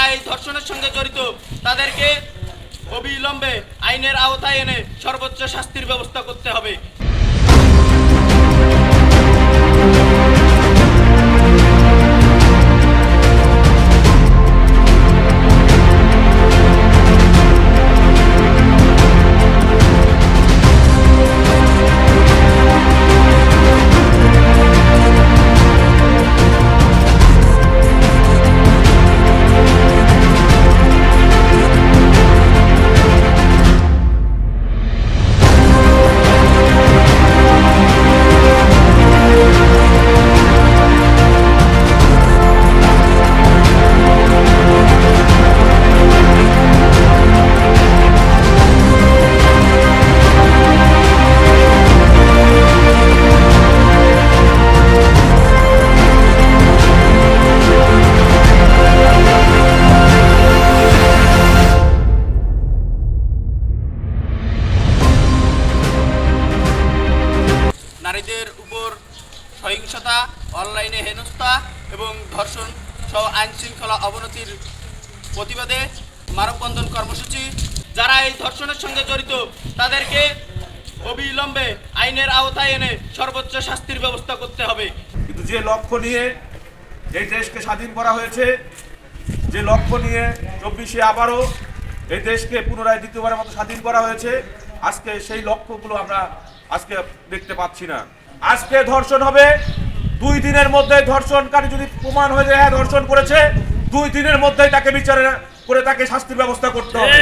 যারা এই ধর্ষণের সঙ্গে জড়িত, তাদেরকে অবিলম্বে আইনের আওতায় এনে সর্বোচ্চ শাস্তির ব্যবস্থা করতে হবে। নারীদের উপর সহিংসতা, অনলাইনে হেনস্থা এবং ধর্ষণ সহ আইন শৃঙ্খলা অবনতির প্রতিবাদে মানববন্ধন কর্মসূচি। যারা এই ধর্ষণের সঙ্গে জড়িত, তাদেরকে অবিলম্বে আইনের আওতায় এনে সর্বোচ্চ শাস্তির ব্যবস্থা করতে হবে। কিন্তু যে লক্ষ্য নিয়ে এই দেশকে স্বাধীন করা হয়েছে, যে লক্ষ্য নিয়ে চব্বিশে আবারও এই দেশকে পুনরায় দ্বিতীয়বারের মতো স্বাধীন করা হয়েছে, আজকে সেই লক্ষ্যগুলো আমরা আজকে দেখতে পাচ্ছি না। আজকে ধর্ষণ হবে। দুই দিনের মধ্যে ধর্ষণকারী যদি প্রমাণ হয়ে যায় হ্যাঁ ধর্ষণ করেছে, দুই দিনের মধ্যেই তাকে বিচারে করে তাকে শাস্তির ব্যবস্থা করতে হবে।